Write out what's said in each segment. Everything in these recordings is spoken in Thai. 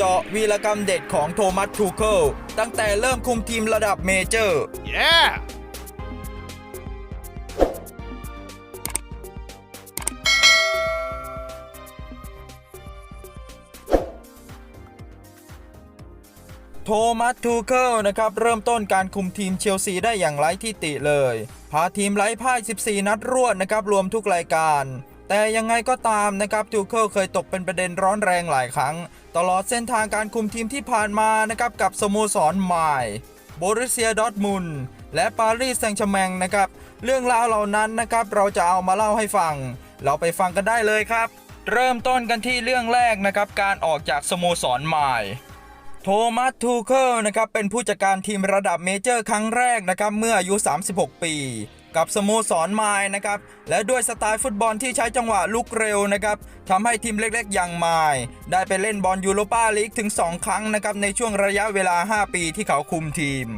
เจาะวีรกรรมเด็ดของโทมัสทูเคิลตั้งแต่เริ่มคุมทีมระดับเมเจอร์ Yeah! โทมัสทูเคิลนะครับ เริ่มต้นการคุมทีมเชลซีได้อย่างไร้ที่ติเลย พาทีมไร้พ่าย 14 นัดรวดนะครับ รวมทุกรายการ แต่ยังไงก็ตามนะครับทูเคิลเคยตกเป็นประเด็นร้อนแรงหลายครั้ง ตลอดเส้นทางการคุมทีมที่ผ่านมานะครับกับสโมสรใหม่โบรุเซียดอทมุนและปารีสแซงต์แชร์แมงนะครับเรื่องราวเหล่านั้นนะครับเราจะเอามาเล่าให้ฟัง เราไปฟังกันได้เลยครับ เริ่มต้นกันที่เรื่องแรกนะครับการออกจากสโมสรใหม่โทมัสทูเคิลนะครับเป็นผู้จัดการทีมระดับเมเจอร์ครั้งแรกนะครับเมื่ออายุ 36 ปี กับสโมสรไม้นะครับและด้วยสไตล์ฟุตบอลที่ใช้จังหวะลุกเร็วนะครับทำให้ทีมเล็กๆ อย่างไม้ได้ไปเล่นบอลยูโรปาลีกถึง 2 ครั้งนะครับในช่วงระยะเวลา 5 ปีที่เขาคุมทีม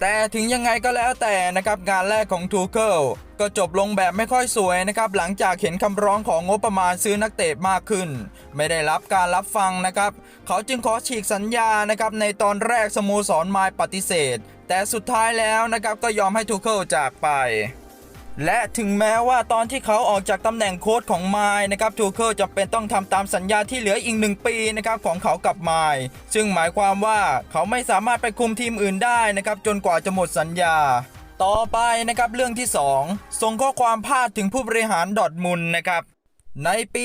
แต่ถึงยังไงก็แล้วแต่นะครับงานแรกของทูเคิลก็จบลงแบบไม่ค่อยสวยนะครับหลังจากเห็นคำร้องของงบประมาณซื้อนักเตะมากขึ้น ไม่ได้รับการรับฟังนะครับ เขาจึงขอฉีกสัญญานะครับในตอนแรกสโมสรไมายปฏิเสธ แต่สุดท้ายแล้วนะครับก็ยอมให้ทูเคิลจากไป และถึงแม้ว่าตอนที่เขาออกจากตำแหน่งโค้ชของไมายนะครับทูเคิลจำเป็นต้องทำตามสัญญาที่เหลืออีกหนึ่งปีนะครับของเขากับไมายซึ่งหมายความว่าเขาไม่สามารถไปคุมทีมอื่นได้นะครับจนกว่าจะหมดสัญญา ต่อไปนะครับเรื่องที่ 2 ส่งข้อความพาดถึงผู้บริหารดอทมุนนะครับในปี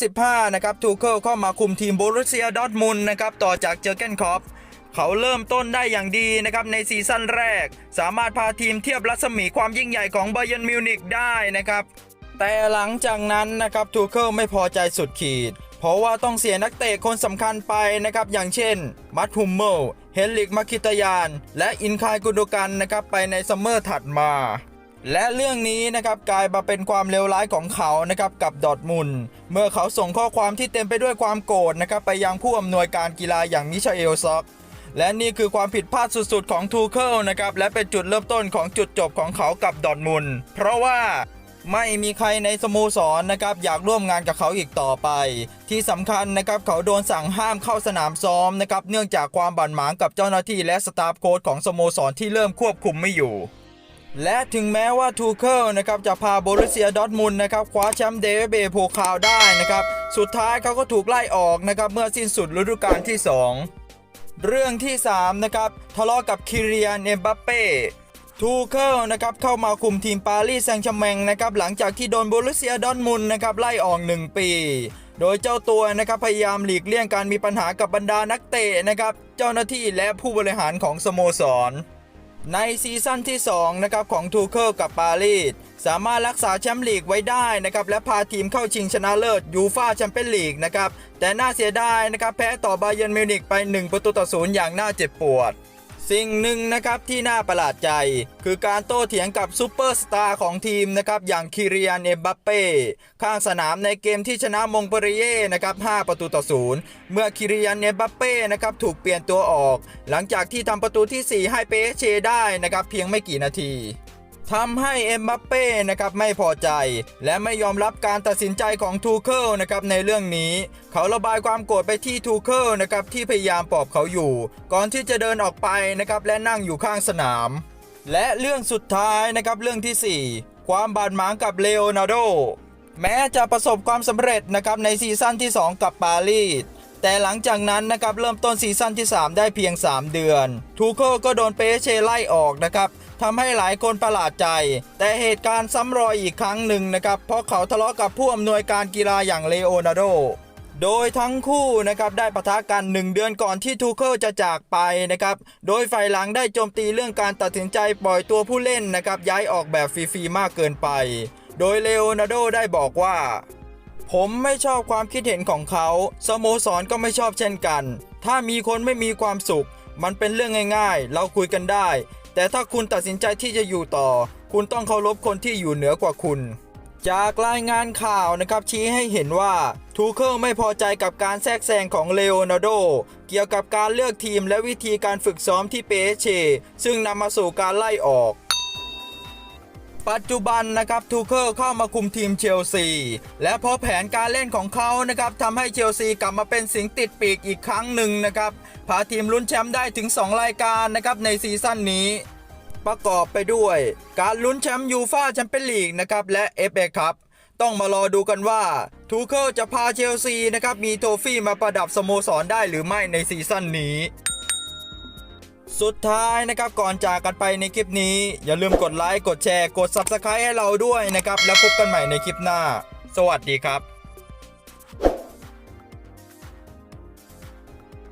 2015 นะครับ ทูเคิลเข้ามาคุมทีมโบรุเซียดอทมุนนะครับ ต่อจากเจอเกนคอป เขาเริ่มต้นได้อย่างดีนะครับในซีซั่นแรก สามารถพาทีมเทียบรัศมีความยิ่งใหญ่ของไบ y ยนมิวนิกได้นะครับ แต่หลังจากนั้นนะครับทูเคิลไม่พอใจสุดขีด เพราะว่าต้องเสียนักเตะคนสำคัญไปนะครับอย่างเช่น มัตฮุมเมลเฮนลิกมาคิตยาน และอินคายกุโดกันนะครับไปในซัมเมอร์ถัดมาและเรื่องนี้นะครับกลายมาเป็นความเลวร้ายของเขานะครับกับดอทมุน เมื่อเขาส่งข้อความที่เต็มไปด้วยความโกรธนะครับไปยังผู้อำนวยการกีฬาอย่างมิชาเอลซ็อก และนี่คือความผิดพลาดสุดๆ ของทูเคิลนะครับ และเป็นจุดเริ่มต้นของจุดจบของเขากับดอร์ทมุนเพราะว่าไม่มีใครในสโมสรนะครับอยากร่วมงานกับเขาอีกต่อไป ที่สำคัญนะครับเขาโดนสั่งห้ามเข้าสนามซ้อมนะครับเนื่องจากความบั่นหมางกับเจ้าหน้าที่และสตาฟโค้ชของสโมสรที่เริ่มควบคุมไม่อยู่ และถึงแม้ว่าทูเคิลนะครับจะพาโบรุเซียดอร์ทมุนนะครับคว้าแชมป์เดวิเบโพคาวได้นะครับสุดท้ายเขาก็ถูกไล่ออกนะครับเมื่อสิ้นสุดฤดูกาลที่ 2 เรื่องที่ 3 นะครับ ทะเลาะกับคิริยานเอมบัปเป้ทูเคิลนะครับเข้ามาคุมทีมปารีสแซงต์แชร์แมงนะครับหลังจากที่โดนโบรุเซียดอนมุนนะครับไล่ออก 1 ปี โดยเจ้าตัวนะครับพยายามหลีกเลี่ยงการมีปัญหากับบรรดานักเตะนะครับเจ้าหน้าที่และผู้บริหารของสโมสร ในซีซั่นที่2นะครับของทูเคิลกับปารีสสามารถรักษาแชมป์ลีกไว้ได้นะครับและพาทีมเข้าชิงชนะเลิศยูฟาแชมเปี้ยนลีกนะครับแต่น่าเสียดายนะครับแพ้ต่อบาเยิร์นมิวนิกไป 1 ประตูต่อศูนย์อย่างน่าเจ็บปวด สิ่งหนึ่งนะครับที่น่าประหลาดใจ คือการโต้เถียงกับซูเปอร์สตาร์ของทีมนะครับอย่างคิริยานเอมบัปเป้ข้างสนามในเกมที่ชนะมงเปรีเย่นะครับ5ประตูต่อศูนย์เมื่อคิริยานเอมบัปเป้นะครับถูกเปลี่ยนตัวออก หลังจากที่ทำประตูที่ 4 ให้เปเชได้นะครับเพียงไม่กี่นาที ทำให้เอ็มบัปเป้นะครับไม่พอใจ และไม่ยอมรับการตัดสินใจของทูเคิลนะครับในเรื่องนี้ เขาระบายความโกรธไปที่ทูเคิลนะครับที่พยายามปลอบเขาอยู่ ก่อนที่จะเดินออกไปนะครับและนั่งอยู่ข้างสนาม และเรื่องสุดท้ายนะครับเรื่องทีสี่4 ความบาดหมางกับเลโอนาร์โดแม้จะประสบความสำเร็จนะครับในซีซั่นที่ 2 กับปารีสแต่หลังจากนั้นนะครับเริ่มต้นซีซั่นที่ 3 ได้เพียง 3 เดือน ทูเคิลก็โดนเปเชไล่ออกนะครับ ทำให้หลายคนประหลาดใจ แต่เหตุการณ์ซ้ำรอยอีกครั้งหนึ่งนะครับ เพราะเขาทะเลาะกับผู้อำนวยการกีฬาอย่างเลโอนาร์โดโดยทั้งคู่นะครับได้ปะทะกัน 1 เดือนก่อนที่ทูเคิลจะจากไปนะครับโดยฝ่ายหลังได้โจมตีเรื่องการตัดสินใจปล่อยตัวผู้เล่นนะครับย้ายออกแบบฟรีๆมากเกินไป โดยเลโอนาร์โดได้บอกว่า ผมไม่ชอบความคิดเห็นของเขา สโมสรก็ไม่ชอบเช่นกัน ถ้ามีคนไม่มีความสุข มันเป็นเรื่องง่าย ๆ เราคุยกันได้ แต่ถ้าคุณตัดสินใจที่จะอยู่ต่อ คุณต้องเคารพคนที่อยู่เหนือกว่าคุณ จากรายงานข่าวนะครับชี้ให้เห็นว่าทูเคิลไม่พอใจกับการแทรกแซงของเลโอนาร์โด เกี่ยวกับการเลือกทีมและวิธีการฝึกซ้อมที่เปเชซึ่งนำมาสู่การไล่ออก ปัจจุบันนะครับทูเคิลเข้ามาคุมทีมเชลซี และเพราะแผนการเล่นของเขานะครับทำให้เชลซีกลับมาเป็นสิงติดปีกอีกครั้งหนึ่งนะครับพาทีมลุ้นแชมป์ได้ถึง 2 รายการนะครับในซีซั่นนี้ประกอบไปด้วย การลุ้นแชมป์ยูฟ่าแชมเปี้ยนลีกนะครับและเอฟเอคัพต้องมารอดูกันว่าทูเคิลจะพาเชลซีนะครับมีโทฟี่มาประดับสโมสรได้หรือไม่ในซีซั่นนี้ สุดท้ายนะครับก่อนจากกันไปในคลิปนี้ อย่าลืมกดไลค์กดแชร์กด Subscribe ให้เราด้วยนะครับ แล้วพบกันใหม่ในคลิปหน้า สวัสดีครับ